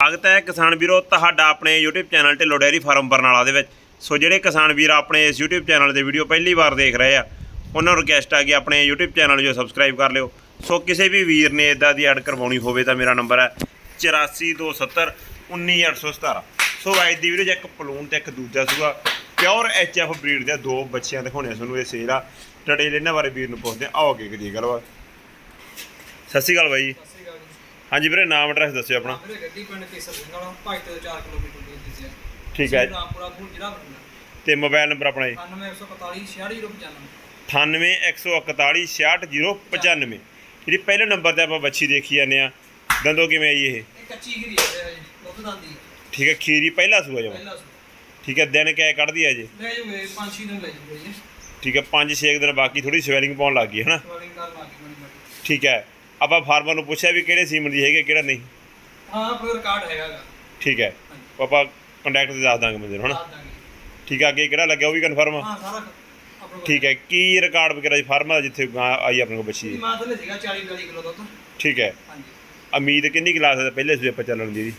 ਸਵਾਗਤ ਹੈ ਕਿਸਾਨ ਵੀਰੋ ਤੁਹਾਡਾ ਆਪਣੇ YouTube channel Dhillon dairy farm Barnala ਦੇ ਵਿੱਚ। ਸੋ ਜਿਹੜੇ ਕਿਸਾਨ ਵੀਰ ਆਪਣੇ ਇਸ YouTube ਚੈਨਲ ਦੇ ਵੀਡੀਓ ਪਹਿਲੀ ਵਾਰ ਦੇਖ ਰਹੇ ਆ, ਉਹਨਾਂ ਨੂੰ ਰਿਕਵੈਸਟ ਆ ਕਿ ਆਪਣੇ YouTube ਚੈਨਲ ਜੋ ਸਬਸਕ੍ਰਾਈਬ ਕਰ ਲਿਓ। ਸੋ ਕਿਸੇ ਵੀ ਵੀਰ ਨੇ ਇਦਾਂ ਦੀ ਐਡ ਕਰਵਾਉਣੀ ਹੋਵੇ ਤਾਂ ਮੇਰਾ ਨੰਬਰ ਹੈ 8427 19817 ਸੋ ਅੱਜ ਦੀ ਵੀਡੀਓ 'ਚ ਇੱਕ ਪਲੂਨ ਤੇ ਇੱਕ ਦੂਜਾ ਸੂਆ ਪਿਓਰ ਐਚਐਫ ਬਰੀਡ ਦੇ ਦੋ ਬੱਚਿਆਂ ਦਿਖਾਉਣੇ ਆ ਤੁਹਾਨੂੰ, ਇਹ ਸੇਲ ਆ। ਟੜੇ ਇਹਨਾਂ ਬਾਰੇ ਵੀਰ ਨੂੰ ਪੁੱਛਦੇ ਆਓ ਅੱਗੇ ਕਰੀਏ ਗੱਲਬਾਤ ਸਤਿ ਸ਼੍ਰੀ ਅਕਾਲ ਬਾਈ ਜੀ ਸਤਿ ਸ਼੍ਰੀ ਅਕਾਲ ਜੀ। ਹਾਂਜੀ ਵੀਰੇ ਨਾਮ ਐਡਰੈਸ ਦੱਸਿਓ ਆਪਣਾ। ਵੀਰੇ ਗੱਡੀ ਪਿੰਡ ਕੇਸਰ ਸਿੰਘ ਵਾਲਾ ਭਾਈ ਤੋਂ 4 ਕਿਲੋਮੀਟਰ ਦੂਰ ਦੀ ਸੀ। ਠੀਕ ਹੈ। ਰਾਮਪੁਰਾ ਫੂਲ ਜ਼ਿਲ੍ਹਾ ਬਠਿੰਡਾ। ਤੇ ਮੋਬਾਈਲ ਨੰਬਰ ਆਪਣਾ ਜੀ। 9141 6695 9814160095 ਜਿਹੜੀ ਪਹਿਲੇ ਨੰਬਰ ਤੇ ਆਪਾਂ ਬੱਚੀ ਦੇਖੀ ਜਾਂਦੇ ਆ ਦੰਦੋ ਕਿਵੇਂ ਆਈ ਇਹ? ਇਹ ਕੱਚੀ ਗਰੀ ਹੈ ਜੀ ਦੁੱਧ ਦਾਂਦੀ ਹੈ। ਠੀਕ ਹੈ ਖੀਰੀ ਪਹਿਲਾ ਸੂਆ ਜਮਾ। ਪਹਿਲਾ ਸੂ ਠੀਕ ਹੈ ਦਿਨ ਕਿਆ ਕੱਢਦੀ ਆ ਜੀ? ਲੈ ਜੂਗੇ 5-6 ਦਿਨ ਲੈ ਜੂਗੇ ਜੀ। ਠੀਕ ਹੈ 5-6 ਦਿਨ ਬਾਕੀ ਥੋੜੀ ਸਵੈਲਿੰਗ ਪਾਉਣ ਲੱਗ ਗਈ ਹੈ ਨਾ ਸਵਾਲਿੰਗ ਕਰਨ ਲੱਗ ਗਈ ਬਣੀ ਬਣੀ ਠੀਕ ਹੈ। ਆਪਾਂ ਫਾਰਮਰ ਨੂੰ ਪੁੱਛਿਆ ਵੀ ਕਿਹੜੇ ਸੀਮਨ ਦੀ ਹੈਗੇ ਕਿਹੜਾ ਨਹੀਂ? ਹਾਂ ਕੋਈ ਰਿਕਾਰਡ ਹੈਗਾ ਗਾ। ਠੀਕ ਹੈ। ਹਾਂਜੀ। ਉਹ ਆਪਾਂ ਕੰਟੈਕਟ ਤੇ ਦੱਸ ਦਾਂਗੇ ਬੰਦੇ ਨੂੰ ਹਨਾ? ਦੱਸ ਦਾਂਗੇ। ਠੀਕ ਹੈ ਅੱਗੇ ਕਿਹੜਾ ਲੱਗਿਆ ਉਹ ਵੀ ਕਨਫਰਮ ਆ ਹਾਂ ਸਾਰਾ ਆਪਣੇ ਕੋਲ ਠੀਕ ਹੈ ਕੀ ਰਿਕਾਰਡ ਵਗੈਰਾ ਜੀ ਫਾਰਮਰ ਦਾ ਜਿੱਥੇ ਗਾਂ ਆਈ ਆਪਣੇ ਕੋਲ ਬੱਚੀ? ਇਹਦੀ ਮਾਂ ਥੱਲੇ ਸੀਗਾ 40 42 ਕਿਲੋ ਦੁੱਧ। ਠੀਕ ਹੈ। ਹਾਂਜੀ। ਉਮੀਦ ਕਿੰਨੀ ਕਲਾਸ ਹੈ ਪਹਿਲੇ ਸੂਏ ਆਪਾਂ ਚੱਲਣ ਦੀ ਜੀ?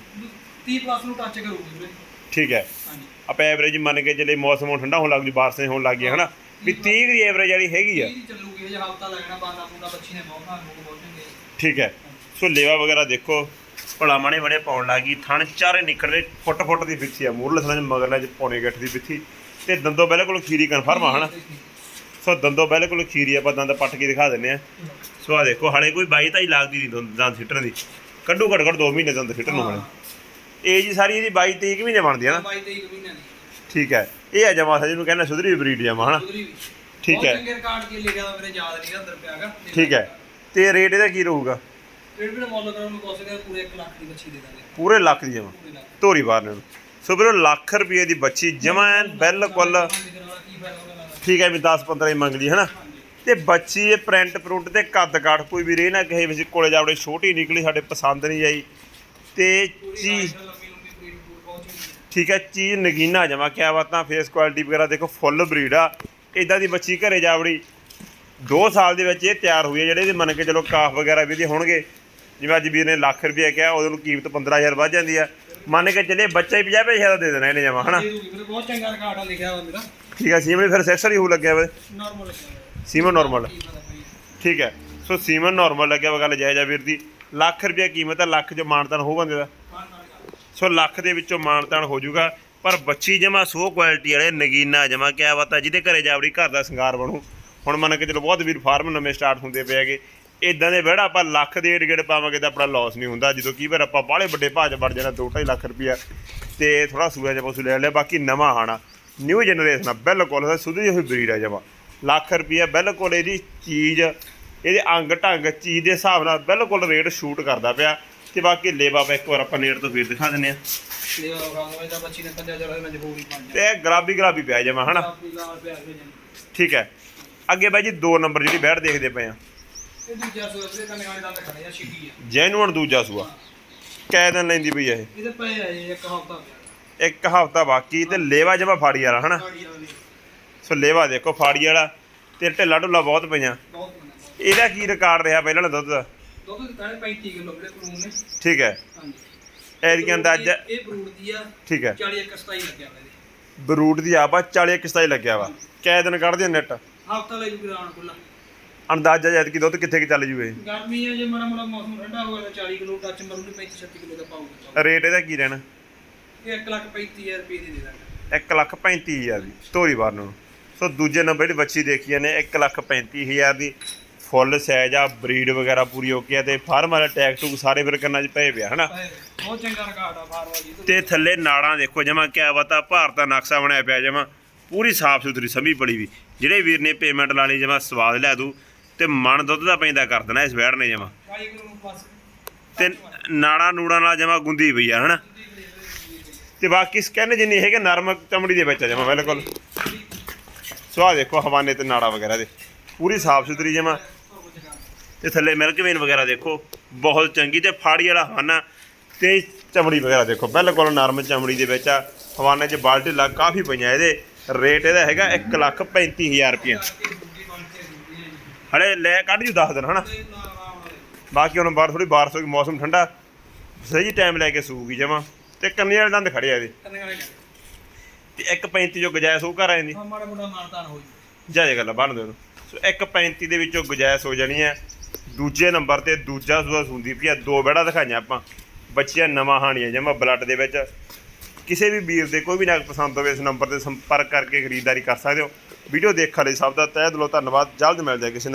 30 ਪਲੱਸ ਨੂੰ ਟੱਚ ਕਰੂਗੀ ਵੀਰੇ। ਠੀਕ ਹੈ। ਹਾਂਜੀ। ਆਪਾਂ ਐਵਰੇਜ ਮੰਨ ਕੇ ਚੱਲੇ ਮੌਸਮ ਹੁਣ ਠੰਡਾ ਹੋਣ ਲੱਗ ਜੂ ਬਾਰਿਸ਼ਾਂ ਹੋਣ ਲੱਗ ਗਈਆਂ ਹਨਾ? ਵੀ 30 ਦੀ ਐਵਰੇਜ ਵਾਲੀ ਹੈਗੀ ਆ। ਇਹ ਚੱਲੂਗੀ ਇਹ ਹਫਤਾ ਲੱਗਣਾ ਬਾਂਦਾ ਬੂੰਦਾ ਬੱਚੀ ਨੇ ਬਹੁਤ ਖਾਣ ਨੂੰ ਬਹੁਤ ਚੰਗੇ ਠੀਕ ਹੈ। ਸੋ ਲੇਵਾ ਵਗੈਰਾ ਦੇਖੋ ਭਲਾ ਮਾਣੇ ਬੜੇ ਪਾਉਣ ਲੱਗੀ ਥਣ ਚਾਰੇ ਨਿਕਲਦੇ ਫੁੱਟ ਫੁੱਟ ਦੀ ਬਿੱਥੀ ਆ ਮੂਰਲੇ ਥਣਾਂ ਮਗਰਲੇ ਚ ਪੌਣੇ ਗੱਠ ਦੀ ਬਿੱਥੀ ਤੇ ਦੰਦੋ ਬਿਲਕੁਲ ਖੀਰੀ ਕਨਫਰਮ ਆ ਹਨਾ? ਸੋ ਦੰਦੋ ਬਿਲਕੁਲ ਖੀਰੀ ਆਪਾਂ ਦੰਦ ਪੱਟ ਕੇ ਦਿਖਾ ਦਿੰਨੇ ਆ। ਸੋ ਆ ਦੇਖੋ ਹਲੇ ਕੋਈ ਬਾਈ ਤਾਂ ਹੀ ਲੱਗਦੀ ਨਹੀਂ ਦੰਦ ਸਿੱਟਣ ਦੀ। ਕੱਢੂ ਘੱਟ ਘੱਟ 2 ਮਹੀਨੇ ਦੰਦ ਸਿੱਟਣ ਨੂੰ ਹਲੇ ਇਹ ਜੀ ਸਾਰੀ ਇਹਦੀ 22 23 ਮਹੀਨੇ ਬਣਦੀ ਆ ਨਾ? 22 23 ਮਹੀਨਿਆਂ ਦੀ। ਠੀਕ ਹੈ। ਇਹ ਆ ਜਮਾ ਜਿਹਨੂੰ ਕਹਿੰਦੇ ਸੁਧਰੀ ਬਰੀਡ ਜਮਾ ਹਨਾ? ਠੀਕ ਹੈ। ਚੰਗੇ ਰਿਕਾਰਡ ਕੀ ਲਿਖਿਆ ਵਾ ਮੇਰੇ ਯਾਦ ਨਹੀਂ ਅੰਦਰ ਪਿਆਗਾ ਠੀਕ ਹੈ। ਤੇ ਰੇਟ ਇਹਦਾ ਕੀ ਰਹੂਗਾ? ਵੀ ਮੁੱਲ ਨੂੰ ਪੂਰੇ 1 ਲੱਖ ਦੀ ਬੱਚੀ ਦੇ ਦਾਂਗੇ। ਪੂਰੇ ਲੱਖ ਦੀ ਜਮਾ ਪੂਰੇ ਲੱਖ। ਧੋਰੀ ਬਾਰ ਨੂੰ ਸੋ ਵੀਰੋ ਲੱਖ ਰੁਪਏ ਦੀ ਬੱਚੀ ਜਮਾ ਐਨ ਬਿਲਕੁਲ। ਠੀਕ ਹੈ ਵੀ 10 15 ਹੀ ਮੰਗਦੀ ਹੈ ਨਾ ਤੇ ਬੱਚੀ ਇਹ ਪ੍ਰਿੰਟ ਪ੍ਰਿੰਟ ਤੇ ਕੱਦ ਕਾਠ ਕੋਈ ਵੀ ਰੇ ਨਾ ਕਹੇ ਵੀ ਕੋਲੇ ਜਾਵੜੇ ਛੋਟੀ ਨਿਕਲੀ ਸਾਡੇ ਪਸੰਦ ਨਹੀਂ ਆਈ। ਤੇ ਚੀਜ਼ ਠੀਕ ਹੈ ਚੀਜ਼ ਨਗੀਨਾ ਜਮਾ ਕਿਆ ਬਾਤਾਂ ਫੇਸ ਕੁਆਲਿਟੀ ਵਗੈਰਾ ਦੇਖੋ ਫੁੱਲ ਬਰੀਡ ਆ। ਇਦਾਂ ਦੀ ਬੱਚੀ ਘਰੇ ਜਾਵੜੀ 2 ਸਾਲ ਦੇ ਵਿੱਚ ਇਹ ਤਿਆਰ ਹੋਈ ਹੈ ਜਿਹੜੇ ਇਹਦੇ ਮੰਨ ਕੇ ਚਲੋ ਕਾਫ ਵਗੈਰਾ ਵੀ ਇਹਦੇ ਹੋਣਗੇ। ਜਿਵੇਂ ਅੱਜ ਵੀਰ ਨੇ ਲੱਖ ਰੁਪਏ ਕਿਹਾ ਉਹਦੇ ਨੂੰ ਕੀਮਤ 15000 ਵੱਧ ਜਾਂਦੀ ਆ। ਮੰਨ ਕੇ ਚੱਲੇ ਬੱਚਾ ਹੀ 50 ਪੈਸੇ ਦਾ ਦੇ ਦੇਣਾ ਇਹਨੇ ਜਮਾ ਹਨਾ? ਬਹੁਤ ਚੰਗਾ ਰਿਕਾਰਡ ਆ ਲਿਖਿਆ ਵਾ ਮੇਰਾ। ਠੀਕ ਹੈ ਸੀਮਨ ਫਿਰ ਸੈਕਸਰ ਹੀ ਹੋ ਲੱਗਿਆ ਵੇ। ਨਾਰਮਲ ਸੀਮਨ ਨਾਰਮਲ ਠੀਕ ਹੈ ਸੋ ਸੀਮਨ ਨਾਰਮਲ ਲੱਗਿਆ ਵਾ ਗੱਲ ਜਾਇਜ਼ਾ ਵੀਰ ਦੀ। ਲੱਖ ਰੁਪਏ ਕੀਮਤ ਹੈ ਲੱਖ ਚ ਮਾਨਤਾਨ ਹੋ ਬੰਦੇ ਦਾ। ਸੋ ਲੱਖ ਦੇ ਵਿੱਚੋਂ ਮਾਨਤਾਨ ਹੋ ਜਾਊਗਾ ਪਰ ਬੱਚੀ ਜਮਾ ਸੋ ਕੁਆਲਿਟੀ ਵਾਲੇ ਨਗੀਨਾ ਜਮਾ ਕਿਆ ਬਾਤ ਜਿਹਦੇ ਘਰੇ ਜਾਵੜੀ ਘਰ ਦਾ ਸ਼ਿੰਗਾਰ ਬਣੂ। ਹੁਣ ਮੰਨ ਕੇ ਚਲੋ ਬਹੁਤ ਵੀਰ ਫਾਰਮ ਨਵੇਂ ਸਟਾਰਟ ਹੁੰਦੇ ਪਏ ਹੈਗੇ। ਇਦਾਂ ਦੇ ਵਿਹੜਾ ਆਪਾਂ ਲੱਖ ਦੇ ਏਡ ਪਾਵਾਂਗੇ ਤਾਂ ਆਪਣਾ ਲਾਸ ਨਹੀਂ ਹੁੰਦਾ। ਜਦੋਂ ਕਈ ਵਾਰ ਆਪਾਂ ਬਾਹਲੇ ਵੱਡੇ ਭਾਜ ਵੜ ਜਾਣਾ 2.5 ਲੱਖ ਰੁਪਇਆ ਤੇ ਥੋੜਾ ਸੂਆ ਜਿਹਾ ਪਸ਼ੂ ਲੈ ਲਿਆ ਬਾਕੀ ਨਵਾਂ ਆਣਾ। ਨਿਊ ਜਨਰੇਸ਼ਨ ਆ ਬਿਲਕੁਲ ਸੁਧਰੀ ਹੋਈ ਬਰੀਡ ਆ ਜਮਾ। ਲੱਖ ਰੁਪਇਆ ਬਿਲਕੁਲ ਇਹਦੀ ਚੀਜ਼ ਇਹਦੇ ਅੰਗ ਢੰਗ ਚੀਜ਼ ਦੇ ਹਿਸਾਬ ਨਾਲ ਬਿਲਕੁਲ ਰੇਟ ਸ਼ੂਟ ਕਰਦਾ ਪਿਆ। ਤੇ ਬਾਕੀ ਲੇਵਾ ਆਪਾਂ ਇੱਕ ਵਾਰ ਆਪਾਂ ਨੇੜ ਤੋਂ ਫੇਰ ਦਿਖਾ ਦਿੰਨੇ ਆ ਤੇ ਇਹ ਗੁਲਾਬੀ ਗੁਲਾਬੀ ਪਿਆ ਜਮਾ ਹਨਾ? ਠੀਕ ਹੈ। ਅੱਗੇ ਬਾਈ ਜੀ ਦੋ ਨੰਬਰ ਜਿਹੜੀ ਬੈਠ ਦੇਖਦੇ ਪਏ ਆ। ਇਹ ਦੂਜਾ ਸੋਚਦੇ ਕੰਨੇ ਵਾਲੇ ਦੰਦ ਖੜੇ ਆ ਛਿੱਕੀ ਆ। ਜੈਨੂਅਨ ਦੂਜਾ ਸੂਆ। ਕੈ ਦਿਨ ਲੈਂਦੀ ਪਈ ਇਹ। ਇਹਦੇ ਪਏ ਆ ਜੀ ਇੱਕ ਹਫਤਾ ਪਿਆ ਇੱਕ ਹਫਤਾ ਬਾਕੀ ਤੇ ਲੇਵਾ ਜਮਾ ਫਾੜੀ ਵਾਲਾ ਹਨਾ? ਗਾੜੀ ਵਾਲੀ ਸੋ ਲੇਵਾ ਦੇਖੋ ਫਾੜੀ ਵਾਲਾ। ਤੇ ਢਿੱਲਾ ਢੁੱਲਾ ਬਹੁਤ ਪਈਆਂ। ਬਹੁਤ ਬਣਾ ਬਹੁਤ ਇਹਦਾ ਕੀ ਰਿਕਾਰਡ ਰਿਹਾ ਪਹਿਲਾਂ ਵਾਲਾ ਦੁੱਧ? ਦਾ ਦੁੱਧ ਦਿੱਤਾ 35 ਕਿਲੋ ਵੀਰੇ ਕਰੂਨ ਨੇ। ਠੀਕ ਹੈ। ਹਾਂਜੀ। ਐਰੀਆ ਅੰਦਾਜ਼ਾ ਇਹ ਬਰੂਡ ਦੀ ਆ ਠੀਕ ਹੈ। 40 ਇੱਕ 27 ਲੱਗਿਆ ਇਹਦੇ। ਬਰੂਟ ਦੀ ਆਬਾ 40 ਕਿਸਤਾ ਹੀ ਲੱਗਿਆ ਵਾ। ਕੈ ਦਿਨ ਕੱਢਦੇ ਨੈਟ। ਹਫਤਾ ਖੁੱਲਾ ਅੰਦਾਜ਼ਾ ਜਦ ਕਿ ਦੁੱਧ ਕਿੱਥੇ ਕਿ ਚੱਲ ਜੂ ਇਹ ਗਰਮੀ ਆ ਜੇ ਮਾੜਾ ਮਾੜਾ ਮੌਸਮ ਠੰਡਾ ਹੋਵੇ ਤਾਂ 40 ਕਿਲੋ ਟੱਚ ਮਰੂਗੀ 35 36 ਕਿਲੋ ਦਾ ਪਾਊਗਾ ਰੇਟ ਇਹਦਾ ਕੀ ਰਹਿਣਾ? ਇਹ 1 ਲੱਖ 35000 ਰੁਪਏ ਦੀ ਦੇ ਦਾਂਗੇ। 1 ਲੱਖ 35000 ਦੀ ਧੋਰੀ ਬਾਰ ਨੂੰ। ਸੋ ਦੂਜੇ ਨੰਬਰ ਜਿਹੜੀ ਬੱਚੀ ਦੇਖੀ ਨੇ 1 ਲੱਖ 35000 ਦੀ। ਫੁੱਲ ਸਾਈਜ਼ ਆ ਬਰੀਡ ਵਗੈਰਾ ਪੂਰੀ ਓਕੇ ਆ ਤੇ ਫਾਰਮ ਵਾਲਾ ਟੈਗ ਟੂਗ ਸਾਰੇ ਫਿਰ ਕੰਨਾਂ 'ਚ ਪਏ ਪਿਆ ਹਨਾ? ਬਹੁਤ ਚੰਗਾ ਰਿਕਾਰਡ ਆ ਫਾਰਵਾ ਜੀ ਤੇ ਥੱਲੇ ਨਾੜਾਂ ਦੇਖੋ ਜਮਾ ਕਿਆ ਬਤਾ ਭਾਰਤ ਦਾ ਨਕਸ਼ਾ ਬਣਿਆ ਪਿਆ ਜਮਾ। ਪੂਰੀ ਸਾਫ਼ ਸੁਥਰੀ ਸਮੀ ਪੜੀ ਵੀ। ਜਿਹੜੇ ਵੀਰ ਨੇ ਪੇਮੈਂਟ ਲਾ ਲਈ, ਜਮਾ ਸਵਾਦ ਲੈ ਦੂ ਤੇ ਮਨ ਦੁੱਧ ਦਾ ਪੈਂਦਾ ਕਰ ਦੇਣਾ, ਇਸ ਵੈੜ ਨੇ ਜਮਾ। 40 ਤੇ ਨਾੜਾਂ ਨੂੜਾਂ ਨਾਲ ਜਮਾ ਗੁੰਦੀ ਪਈ ਆ, ਹਨਾ? ਤੇ ਬਾਕੀ ਸਕੈਨ ਜਿੰਨੀ ਹੈਗੇ ਨਰਮ ਚਮੜੀ ਦੇ ਵਿੱਚ ਆ ਜਮਾ, ਬਿਲਕੁਲ। ਸੋ ਆਹ ਦੇਖੋ, ਹਵਾਨੇ ਤੇ ਨਾੜਾ ਵਗੈਰਾ ਦੇ। ਪੂਰੀ ਸਾਫ਼ ਸੁਥਰੀ ਜਮਾ। ਤੇ ਥੱਲੇ ਮਿਲਕ ਵੇਨ ਵਗੈਰਾ ਦੇਖੋ, ਬਹੁਤ ਚੰਗੀ ਤੇ ਫਾੜੀ ਵਾਲਾ ਹਵਾਨਾ। ਤੇ ਚਮੜੀ ਵਗੈਰਾ ਦੇਖੋ, ਬਿਲਕੁਲ ਨਰਮ ਚਮੜੀ ਦੇ ਵਿੱਚ ਆ। ਹਵਾਨੇ 'ਚ ਬਾਲਟੀ ਲੱਗ ਕਾਫੀ ਪਈਆਂ ਇਹਦੇ। ਰੇਟ ਇਹਦਾ ਹੈਗਾ 1 ਲੱਖ 35000 ਰੁਪਏ ਹਲੇ ਲੈ ਕੱਢ ਜੂ 10 ਦਿਨ ਹਨਾ? ਬਾਕੀ ਹੁਣ ਬਾਹਰ ਥੋੜੀ ਬਾਰਿਸ਼ ਹੋ ਗਈ ਮੌਸਮ ਠੰਡਾ। ਸਹੀ ਟਾਈਮ ਲੈ ਕੇ ਸੂਗੀ ਜਮਾ। ਤੇ ਕੰਨੇ ਵਾਲੇ ਦੰਦ ਖੜੇ ਆ ਇਹਦੇ। ਕੰਨੇ ਵਾਲੇ ਤੇ 1.35 ਜੋ ਗੁਜਾਇਸ਼ ਉਹ ਘਰ ਆਂਦੀ ਹਾਂ ਮਾੜਾ ਮੋਟਾ ਮਾਨਤਾਨ ਹੋ ਜੂ। ਜਾਏ ਗੱਲ ਬੰਨ ਦੇ ਸੋ 1.35 ਦੇ ਵਿੱਚੋਂ ਗੁਜਾਇਸ਼ ਹੋ ਜਾਣੀ ਹੈ। ਦੂਜੇ ਨੰਬਰ ਤੇ ਦੂਜਾ ਸੂਆ ਸੁੰਦੀ ਪਈ ਆ। ਦੋ ਬੜਾ ਦਿਖਾਈਆਂ ਆਪਾਂ। ਬੱਚੀਆਂ ਨਵਾਂ ਹਾਣੀਆਂ ਜਮਾ ਬਲੱਡ ਦੇ ਵਿੱਚ। ਕਿਸੇ ਵੀ ਵੀਰ ਦੇ ਕੋਈ ਵੀ ਨਗ ਪਸੰਦ ਹੋਵੇ, ਇਸ ਨੰਬਰ ਤੇ ਸੰਪਰਕ ਕਰਕੇ ਖਰੀਦਦਾਰੀ ਕਰ ਸਕਦੇ ਹੋ। ਵੀਡੀਓ ਦੇਖਣ ਲਈ ਸਭ ਦਾ ਤਹਿ ਦਿਲੋਂ ਧੰਨਵਾਦ। ਜਲਦ ਮਿਲਦੇ ਹਾਂ ਕਿਸੇ